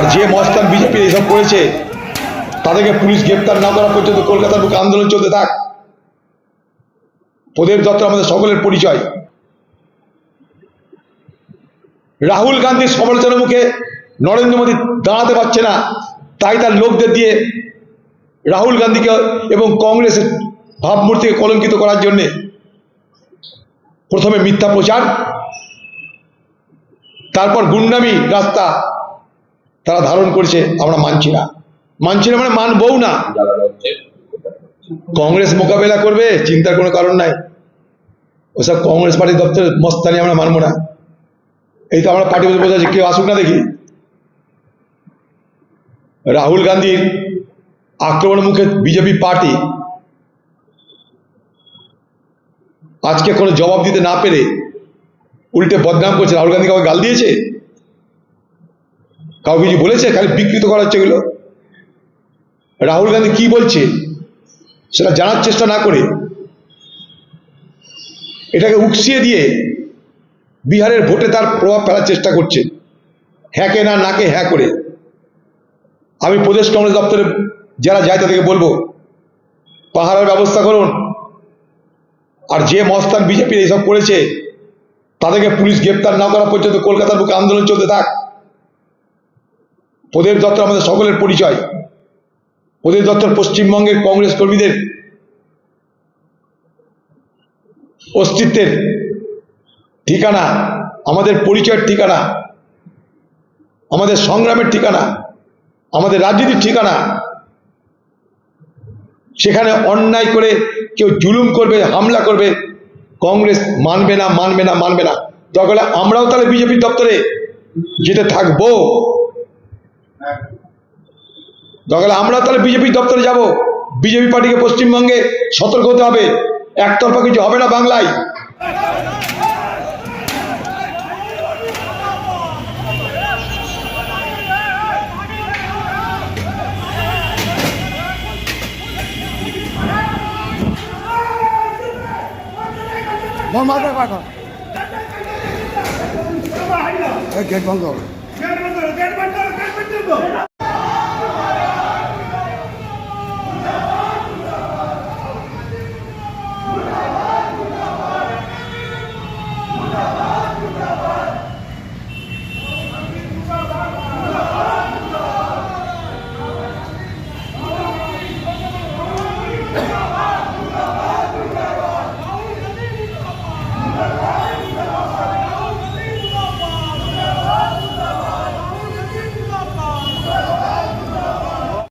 আর যে মস্তান বিজেপি এসব করেছে, তাদেরকে পুলিশ গ্রেপ্তার না করা পর্যন্ত কলকাতার বুকে আন্দোলন চলতে থাক। প্রদীপ দত্ত আমাদের সকলের পরিচয়। রাহুল গান্ধীর সমালোচনার মুখে নরেন্দ্র মোদী দাঁড়াতে পারছে না, তাই তার লোকদের দিয়ে রাহুল গান্ধীকে এবং কংগ্রেসের ভাবমূর্তিকে কলঙ্কিত করার জন্যে প্রথমে মিথ্যা প্রচার, তারপর গুন্ডামি রাস্তা তারা ধারণ করছে, আমরা মানছি না। মানছি না মানে মানবও না। কংগ্রেস মোকাবেলা করবে, চিন্তার কোনো কারণ নাই। ওসব কংগ্রেস পার্টির দপ্তরের মস্তানি আমরা মানবো না। এই তো আমরা পার্টি বসে আছি কেউ আসুক না দেখি। রাহুল গান্ধীর আক্রমণের মুখে বিজেপি পার্টি। আজকে কোনো জবাব দিতে না পেরে উল্টে বদনাম করছে। রাহুল গান্ধী কাউকে গাল দিয়েছে? কাউকে কিছু বলেছে? খালি বিকৃত করা হচ্ছে এগুলো? রাহুল গান্ধী কি বলছে? সেটা জানার চেষ্টা না করে। এটাকে উকসিয়ে দিয়ে বিহারের ভোটে তার প্রভাব ফেলার চেষ্টা করছে। হ্যাঁকে না নাকে হ্যাঁ করে। আমি প্রদেশ কংগ্রেস দপ্তরে যারা যায় তাদেরকে বলব পাহাড়ের ব্যবস্থা করুন। আর যে মস্তান বিজেপি এইসব করেছে, তাদেরকে পুলিশ গ্রেপ্তার না করা পর্যন্ত কলকাতার বুকে আন্দোলন চলতে থাক। প্রদীপ দত্ত আমাদের সকলের পরিচয়। প্রদীপ দত্তর পশ্চিমবঙ্গের কংগ্রেস কর্মীদের অস্তিত্বের ঠিকানা, আমাদের পরিচয়ের ঠিকানা, আমাদের সংগ্রামের ঠিকানা, আমাদের রাজনীতির ঠিকানা। সেখানে অন্যায় করে কেউ জুলুম করবে, হামলা করবে, কংগ্রেস মানবে না মানবে না মানবে না। দরকার আমরাও তাহলে বিজেপি দপ্তরে যেতে থাকব। দরকার হলে আমরাও তাহলে বিজেপি দপ্তরে যাব। বিজেপি পার্টিকে পশ্চিমবঙ্গে সতর্ক হতে হবে। একতরফা কিছু হবে না বাংলায়। গেট বন্ধ। Perfecto.